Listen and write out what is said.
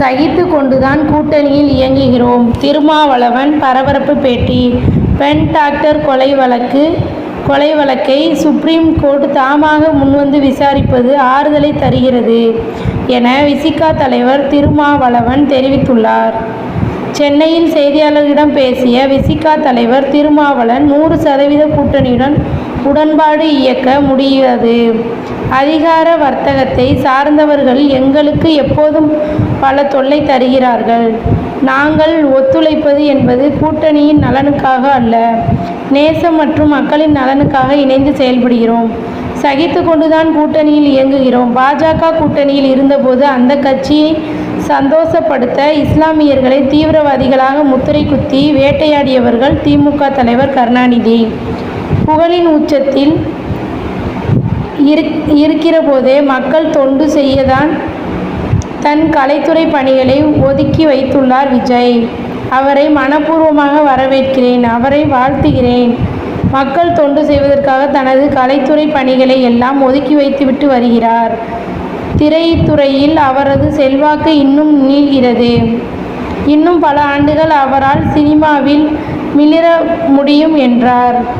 சகித்து கொண்டுதான் கூட்டணியில் இயங்குகிறோம். திருமாவளவன் பரபரப்பு பேட்டி. பெண் டாக்டர் கொலை வழக்கு கொலை வழக்கை சுப்ரீம் கோர்ட் தாமாக முன்வந்து விசாரிப்பது ஆறுதலை தருகிறது என விசிகா தலைவர் திருமாவளவன் தெரிவித்துள்ளார். சென்னையில் செய்தியாளர்களிடம் பேசிய விசிகா தலைவர் திருமாவளன் நூறு சதவீத கூட்டணியுடன் உடன்பாடு இயக்க முடியாது. அதிகார வர்த்தகத்தை சார்ந்தவர்கள் எங்களுக்கு எப்போதும் பல தொல்லை தருகிறார்கள். நாங்கள் ஒத்துழைப்பது என்பது கூட்டணியின் நலனுக்காக அல்ல. நேசம் மற்றும் மக்களின் நலனுக்காக இணைந்து செயல்படுகிறோம். சகித்து கொண்டுதான் கூட்டணியில் இயங்குகிறோம். பாஜக கூட்டணியில் இருந்தபோது அந்த கட்சியை சந்தோஷப்படுத்த இஸ்லாமியர்களை தீவிரவாதிகளாக முத்திரை குத்தி வேட்டையாடியவர்கள் திமுக தலைவர் கருணாநிதி. புகழின் உச்சத்தில் இருக் இருக்கிற போதே மக்கள் தொண்டு செய்யதான் தன் கலைத்துறை பணிகளை ஒதுக்கி வைத்துள்ளார் விஜய். அவரை மனப்பூர்வமாக வரவேற்கிறேன் அவரை வாழ்த்துகிறேன். மக்கள் தொண்டு செய்வதற்காக தனது கலைத்துறை பணிகளை எல்லாம் ஒதுக்கி வைத்துவிட்டு வருகிறார். திரைத்துறையில் அவரது செல்வாக்கு இன்னும் நீள்கிறது. இன்னும் பல ஆண்டுகள் அவரால் சினிமாவில் மிளிர முடியும் என்றார்.